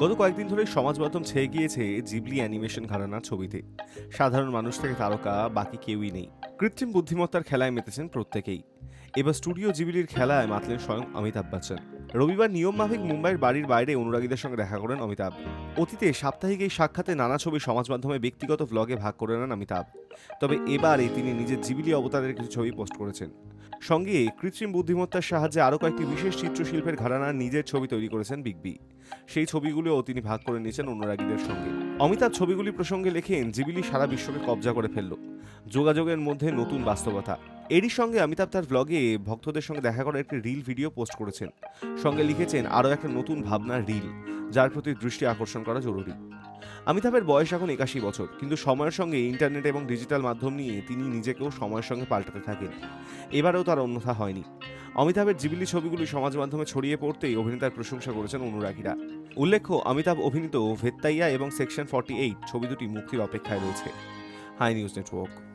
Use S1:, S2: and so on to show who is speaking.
S1: গত কয়েকদিন ধরে সমাজ মাধ্যম ছেয়ে গিয়েছে জিবলি অ্যানিমেশন ঘরানার ছবিতে। সাধারণ মানুষ থেকে তারকা বাকি কেউই নেই। কৃত্রিম বুদ্ধিমত্তার খেলায় মেতেছেন প্রত্যেকেই। এবার স্টুডিও জিবিলির খেলায় মাতলেন স্বয়ং অমিতাভ বচ্চন। রবিবার নিয়ম মাফিক মুম্বাইয়ের বাড়ির বাইরে অনুরাগীদের সঙ্গে দেখা করেন অমিতাভ। অতীতে সাপ্তাহিক এই সাক্ষাতে নানা ছবি সমাজ মাধ্যমে ব্যক্তিগত ভ্লগে ভাগ করে নেন অমিতাভ। তবে এবারে তিনি নিজের জিবিলি অবতারের কিছু ছবি পোস্ট করেছেন। সঙ্গে কৃত্রিম বুদ্ধিমত্তার সাহায্যে আরও কয়েকটি বিশেষ চিত্রশিল্পের ঘরানার নিজের ছবি তৈরি করেছেন বিগ বি সেই ছবিগুলোও তিনি ভাগ করে নিয়েছেন অনুরাগীদের সঙ্গে। অমিতাভ ছবিগুলি প্রসঙ্গে লেখেন জিবিলি সারা বিশ্বকে কবজা করে ফেলল। যোগাযোগের মধ্যে নতুন বাস্তবতা। এরই সঙ্গে অমিতাভ তার ব্লগে ভক্তদের সঙ্গে দেখা করার একটি রিল ভিডিও পোস্ট করেছেন। সঙ্গে লিখেছেন, আরও একটা নতুন ভাবনা রিল যার প্রতি দৃষ্টি আকর্ষণ করা জরুরি। অমিতাভের বয়স এখন একাশি বছর, কিন্তু সময়ের সঙ্গে ইন্টারনেট এবং ডিজিটাল মাধ্যম নিয়ে তিনি নিজেকেও সময়ের সঙ্গে পাল্টাতে থাকেন। এবারেও তার অন্যথা হয়নি। অমিতাভের জিবিলি ছবিগুলি সমাজ মাধ্যমে ছড়িয়ে পড়তেই অভিনেতার প্রশংসা করেছেন অনুরাগীরা। উল্লেখ্য, অমিতাভ অভিনীত ভেত্তাইয়া এবং সেকশন ফর্টি এইট ছবি দুটি মুক্তির অপেক্ষায় রয়েছে। High news network.